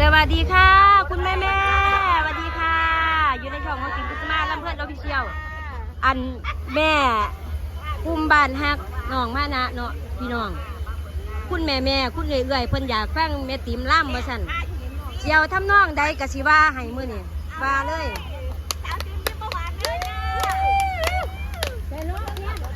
สวัสดีค่ะ คุณแม่แม่สวัสดีค่ะ อยู่ในช่องของกินกุสมาลำเพื่อนเราพิเชียว อันแม่กุมบานฮักน้องมานะเนาะพี่น้อง คุณแม่แม่คุณเอื่อยเอื่อพิ่นอยากฟังแม่ติมล่ำมาสันเชียวทำน้องใดกะสิว่าให้มือนี่ว่าเลยเลย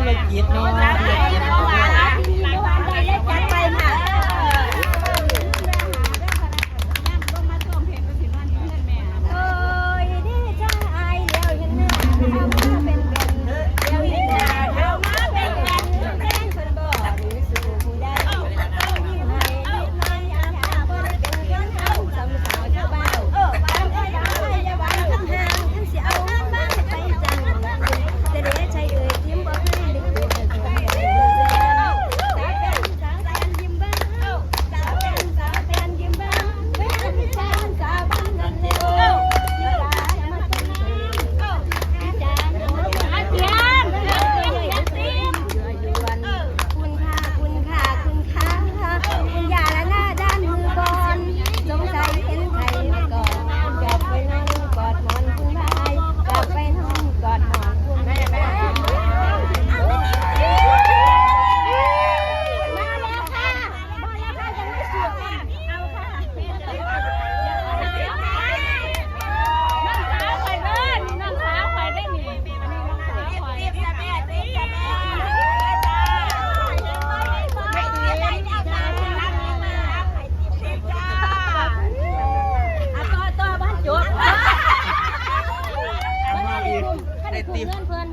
ธุรกิจเนาะ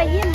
apellido.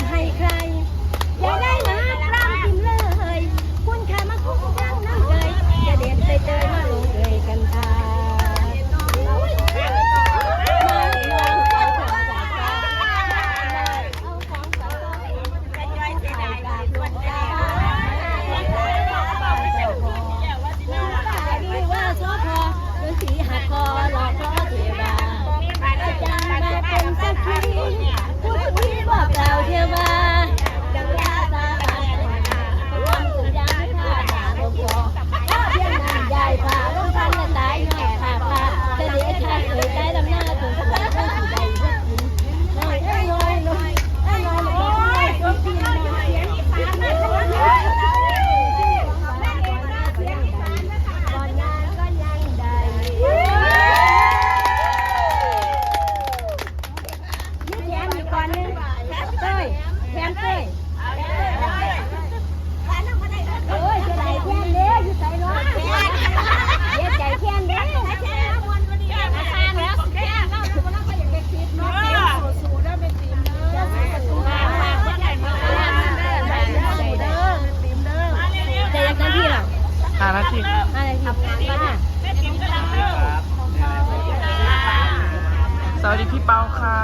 วัสดีพี่เปาค่ะ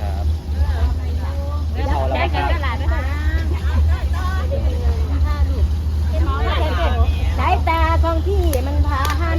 ครับเอาแล้วครัได้หลายไหมคะสายตาของพี่มันพาหัน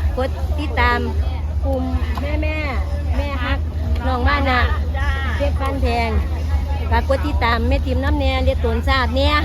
กดติดตามกลุ่มแม่แม่แม่ฮักน้องบ้านนะเรียกบ้านแพงฝากกดติดตามแม่ทีมน้ำเนี่เรียกตนซาดเนี่ย